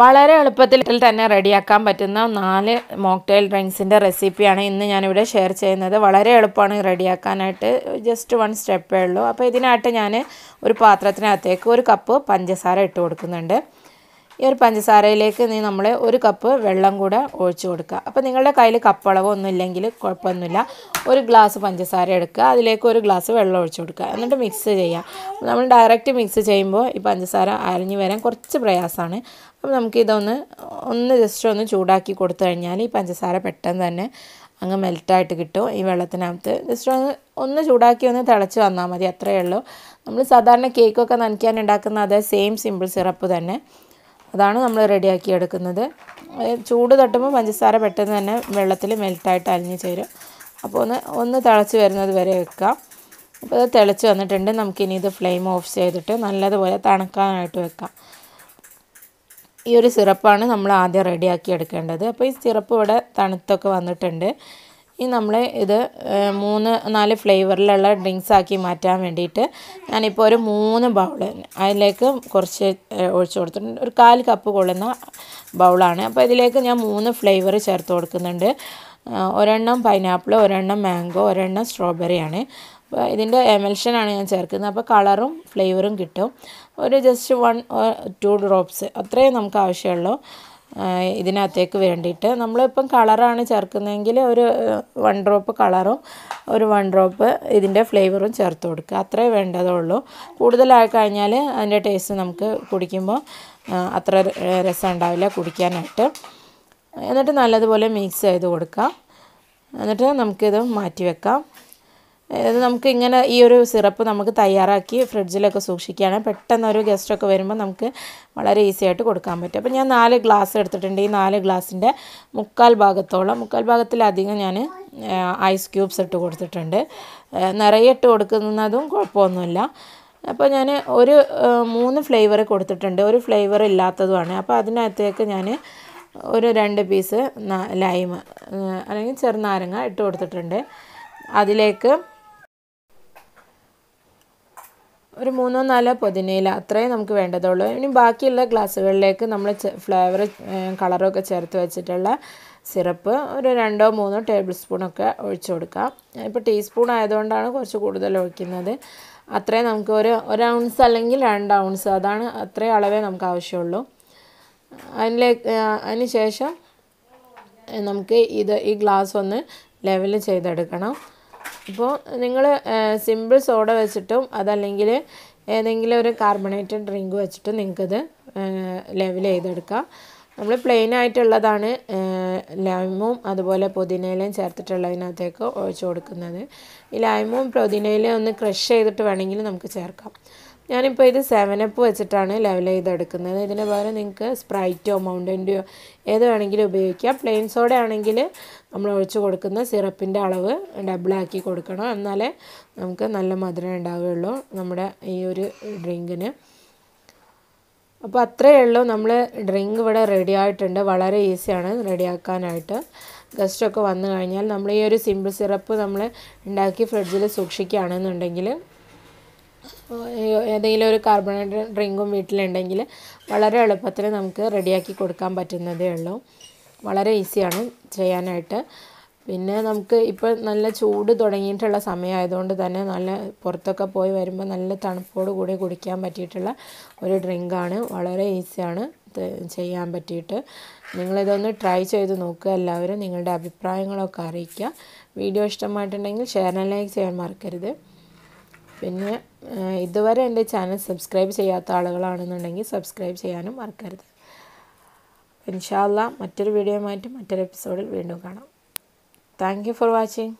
വളരെ എളുപ്പത്തിൽ തന്നെ റെഡിയാക്കാൻ പറ്റുന്ന നാല് മോക്ടെയിൽ ഡ്രിങ്ക്സിന്റെ റെസിപ്പിയാണ് ഇന്ന് ഞാനിവിടെ ഷെയർ ചെയ്യുന്നത്. വളരെ എളുപ്പമാണ് റെഡിയാക്കാനായിട്ട്. ജസ്റ്റ് വൺ സ്റ്റെപ്പേ ഉള്ളൂ. അപ്പോൾ ഇതിനായിട്ട് ഞാൻ ഒരു പാത്രത്തിനകത്തേക്ക് ഒരു കപ്പ് പഞ്ചസാര ഇട്ട് കൊടുക്കുന്നുണ്ട്. ഈ ഒരു പഞ്ചസാരയിലേക്ക് നീ നമ്മൾ ഒരു കപ്പ് വെള്ളം കൂടെ ഒഴിച്ചു കൊടുക്കുക. അപ്പോൾ നിങ്ങളുടെ കയ്യിൽ കപ്പളവോ ഒന്നും ഇല്ലെങ്കിൽ കുഴപ്പമൊന്നുമില്ല. ഒരു ഗ്ലാസ് പഞ്ചസാര എടുക്കുക. അതിലേക്ക് ഒരു ഗ്ലാസ് വെള്ളം ഒഴിച്ചു കൊടുക്കുക. എന്നിട്ട് മിക്സ് ചെയ്യുക. നമ്മൾ ഡയറക്റ്റ് മിക്സ് ചെയ്യുമ്പോൾ ഈ പഞ്ചസാര അരഞ്ഞു വരാൻ കുറച്ച് പ്രയാസമാണ്. അപ്പോൾ നമുക്കിതൊന്ന് ഒന്ന് ജസ്റ്റ് ഒന്ന് ചൂടാക്കി കൊടുത്തു കഴിഞ്ഞാൽ ഈ പഞ്ചസാര പെട്ടെന്ന് തന്നെ അങ്ങ് മെൽറ്റായിട്ട് കിട്ടും. ഈ വെള്ളത്തിനകത്ത് ജസ്റ്റ് ഒന്ന് ഒന്ന് ചൂടാക്കി ഒന്ന് തിളച്ച് വന്നാൽ മതി. അത്രയേ ഉള്ളൂ. നമ്മൾ സാധാരണ കേക്കൊക്കെ നനയ്ക്കാൻ ഉണ്ടാക്കുന്ന അതേ സെയിം സിമ്പിൾ സിറപ്പ് തന്നെ. അതാണ് നമ്മൾ റെഡിയാക്കി എടുക്കുന്നത്. ചൂട് തട്ടുമ്പോൾ പഞ്ചസാര പെട്ടെന്ന് തന്നെ വെള്ളത്തിൽ മെൽറ്റായിട്ട് അലിഞ്ഞ് ചേരും. അപ്പോൾ ഒന്ന് ഒന്ന് തിളച്ച് വരുന്നത് വരെ വെക്കാം. അപ്പോൾ അത് തിളച്ച് വന്നിട്ടുണ്ട്. നമുക്കിനി ഇത് ഫ്ലെയിം ഓഫ് ചെയ്തിട്ട് നല്ലതുപോലെ തണുക്കാനായിട്ട് വെക്കാം. ഈ ഒരു സിറപ്പാണ് നമ്മൾ ആദ്യം റെഡിയാക്കി എടുക്കേണ്ടത്. അപ്പോൾ ഈ സിറപ്പ് ഇവിടെ തണുത്തൊക്കെ വന്നിട്ടുണ്ട്. ഇനി നമ്മൾ ഇത് മൂന്ന് നാല് ഫ്ലേവറിലുള്ള ഡ്രിങ്ക്സ് ആക്കി മാറ്റാൻ വേണ്ടിയിട്ട് ഞാനിപ്പോൾ ഒരു മൂന്ന് ബൗൾ അതിലേക്ക് കുറച്ച് ഒഴിച്ചു കൊടുത്തിട്ടുണ്ട്. ഒരു കാൽ കപ്പ് കൊള്ളുന്ന ബൗളാണ്. അപ്പോൾ ഇതിലേക്ക് ഞാൻ മൂന്ന് ഫ്ലേവർ ചേർത്ത് കൊടുക്കുന്നുണ്ട്. ഒരെണ്ണം പൈനാപ്പിൾ ഒരെണ്ണം മാംഗോ ഒരെണ്ണം സ്ട്രോബെറിയാണ്. അപ്പോൾ ഇതിന്റെ എമൽഷനാണ് ഞാൻ ചേർക്കുന്നത്. അപ്പോൾ കളറും ഫ്ലേവറും കിട്ടും. ഒരു ജസ്റ്റ് വൺ ടു ഡ്രോപ്സ്. അത്രയും നമുക്ക് ആവശ്യമുള്ളൂ. ഇതിനകത്തേക്ക് വേണ്ടിയിട്ട്. നമ്മളിപ്പം കളറാണ് ചേർക്കുന്നതെങ്കിൽ ഒരു വൺ ഡ്രോപ്പ് കളറും ഒരു വൺ ഡ്രോപ്പ് ഇതിന്റെ ഫ്ലേവറും ചേർത്ത് കൊടുക്കുക. അത്രേ വേണ്ടതുള്ളൂ. കൂടുതലായി കഴിഞ്ഞാൽ അതിന്റെ ടേസ്റ്റ് നമുക്ക് കുടിക്കുമ്പോൾ അത്ര രസം ഉണ്ടാവില്ല കുടിക്കാനായിട്ട്. എന്നിട്ട് നല്ലതുപോലെ മിക്സ് ചെയ്ത് കൊടുക്കാം എന്നിട്ട് നമുക്കിത് മാറ്റി വെക്കാം. ഇത് നമുക്ക് ഇങ്ങനെ ഈ ഒരു സിറപ്പ് നമുക്ക് തയ്യാറാക്കി ഫ്രിഡ്ജിലൊക്കെ സൂക്ഷിക്കുകയാണ്. പെട്ടെന്ന് ഒരു ഗസ്റ്റൊക്കെ വരുമ്പോൾ നമുക്ക് വളരെ ഈസി ആയിട്ട് കൊടുക്കാൻ പറ്റും. അപ്പോൾ ഞാൻ നാല് ഗ്ലാസ് എടുത്തിട്ടുണ്ട്. ഈ നാല് ഗ്ലാസിന്റെ മുക്കാൽ ഭാഗത്തോളം മുക്കാൽ ഭാഗത്തിലധികം ഞാൻ ഐസ് ക്യൂബ്സ് ഇട്ട് കൊടുത്തിട്ടുണ്ട്. നിറയെ ഇട്ട് കൊടുക്കുന്നതും കുഴപ്പമൊന്നുമില്ല. അപ്പോൾ ഞാൻ ഒരു മൂന്ന് ഫ്ലേവർ കൊടുത്തിട്ടുണ്ട്. ഒരു ഫ്ലേവർ ഇല്ലാത്തതുമാണ്. അപ്പോൾ അതിനകത്തേക്ക് ഞാൻ ഒരു രണ്ട് പീസ് ലൈം അല്ലെങ്കിൽ ചെറുനാരങ്ങ ഇട്ട് കൊടുത്തിട്ടുണ്ട്. അതിലേക്ക് ഒരു മൂന്നോ നാലോ പുതിനയില അത്രയും നമുക്ക് വേണ്ടതുള്ളൂ. ഇനി ബാക്കിയുള്ള ഗ്ലാസ്സുകളിലേക്ക് നമ്മൾ ഫ്ലേവർ കളറൊക്കെ ചേർത്ത് വെച്ചിട്ടുള്ള സിറപ്പ് ഒരു രണ്ടോ മൂന്നോ ടേബിൾ സ്പൂണൊക്കെ ഒഴിച്ചു കൊടുക്കാം. ഇപ്പോൾ ടീസ്പൂൺ ആയതുകൊണ്ടാണ് കുറച്ച് കൂടുതൽ ഒഴിക്കുന്നത്. അത്രയും നമുക്ക് ഒരു ഒരു ഔൺസ് അല്ലെങ്കിൽ രണ്ട് ഔൺസ് അതാണ് അത്രയും അളവേ നമുക്ക് ആവശ്യമുള്ളൂ. അതിലേക്ക് അതിന് ശേഷം നമുക്ക് ഇത് ഈ ഗ്ലാസ് ഒന്ന് ലെവൽ ചെയ്തെടുക്കണം. അപ്പോൾ നിങ്ങൾ സിമ്പിൾ സോഡ വെച്ചിട്ടും അതല്ലെങ്കിൽ ഏതെങ്കിലും ഒരു കാർബണേറ്റഡ് ഡ്രിങ്ക് വെച്ചിട്ടും നിങ്ങൾക്കിത് ലെവൽ ചെയ്തെടുക്കാം. നമ്മൾ പ്ലെയിൻ ആയിട്ടുള്ളതാണ് ലൈമും അതുപോലെ പുതിനയിലയും ചേർത്തിട്ടുള്ളതിനകത്തേക്ക് ഒഴിച്ചു കൊടുക്കുന്നത്. ഈ ലൈമും പുതിനയിലയും ഒന്ന് ക്രഷ് ചെയ്തിട്ട് വേണമെങ്കിൽ നമുക്ക് ചേർക്കാം. ഞാനിപ്പോൾ ഇത് അപ്പ് വെച്ചിട്ടാണ് ലെവൽ ചെയ്തെടുക്കുന്നത് ഇതിന് പകരം നിങ്ങൾക്ക് സ്പ്രൈറ്റോ മൗണ്ടന്റെയോ ഏത് വേണമെങ്കിലും ഉപയോഗിക്കാം. പ്ലെയിൻ സോഡ ആണെങ്കിൽ നമ്മൾ ഒഴിച്ച് കൊടുക്കുന്ന സിറപ്പിന്റെ അളവ് ഡബിളാക്കി കൊടുക്കണം. എന്നാലേ നമുക്ക് നല്ല മധുരം ഉണ്ടാവുകയുള്ളൂ നമ്മുടെ ഈ ഒരു ഡ്രിങ്കിന് അപ്പോൾ അത്രയേ ഉള്ളൂ. നമ്മൾ ഡ്രിങ്ക് ഇവിടെ റെഡി ആയിട്ടുണ്ട്. വളരെ ഈസിയാണ് റെഡിയാക്കാനായിട്ട് ഗസ്റ്റൊക്കെ വന്നു കഴിഞ്ഞാൽ നമ്മൾ ഈ ഒരു സിമ്പിൾ സിറപ്പ് നമ്മൾ ഉണ്ടാക്കി ഫ്രിഡ്ജിൽ സൂക്ഷിക്കുകയാണെന്നുണ്ടെങ്കിൽ ഏതെങ്കിലും ഒരു കാർബണേറ്റ് ഡ്രിങ്കും വീട്ടിലുണ്ടെങ്കിൽ വളരെ എളുപ്പത്തിൽ നമുക്ക് റെഡിയാക്കി കൊടുക്കാൻ പറ്റുന്നതേ ഉള്ളൂ. വളരെ ഈസിയാണ് ചെയ്യാനായിട്ട്. പിന്നെ നമുക്ക് ഇപ്പോൾ നല്ല ചൂട് തുടങ്ങിയിട്ടുള്ള സമയമായതുകൊണ്ട് തന്നെ നല്ല പുറത്തൊക്കെ പോയി വരുമ്പോൾ നല്ല തണുപ്പോട് കൂടി കുടിക്കാൻ പറ്റിയിട്ടുള്ള ഒരു ഡ്രിങ്കാണ് വളരെ ഈസിയാണ് ചെയ്യാൻ പറ്റിയിട്ട്. നിങ്ങളിതൊന്ന് ട്രൈ ചെയ്ത് നോക്കുക. എല്ലാവരും നിങ്ങളുടെ അഭിപ്രായങ്ങളൊക്കെ അറിയിക്കുക. വീഡിയോ ഇഷ്ടമായിട്ടുണ്ടെങ്കിൽ ഷെയർ ലൈക്ക് ചെയ്യാൻ മറക്കരുത്. പിന്നെ ഇതുവരെ എന്റെ ചാനൽ സബ്സ്ക്രൈബ് ചെയ്യാത്ത ആളുകളാണെന്നുണ്ടെങ്കിൽ സബ്സ്ക്രൈബ് ചെയ്യാനും മറക്കരുത്. ഇൻഷാല്ല മറ്റൊരു വീഡിയോയുമായിട്ട് മറ്റൊരു എപ്പിസോഡിൽ വീണ്ടും കാണാം. Thank you for watching.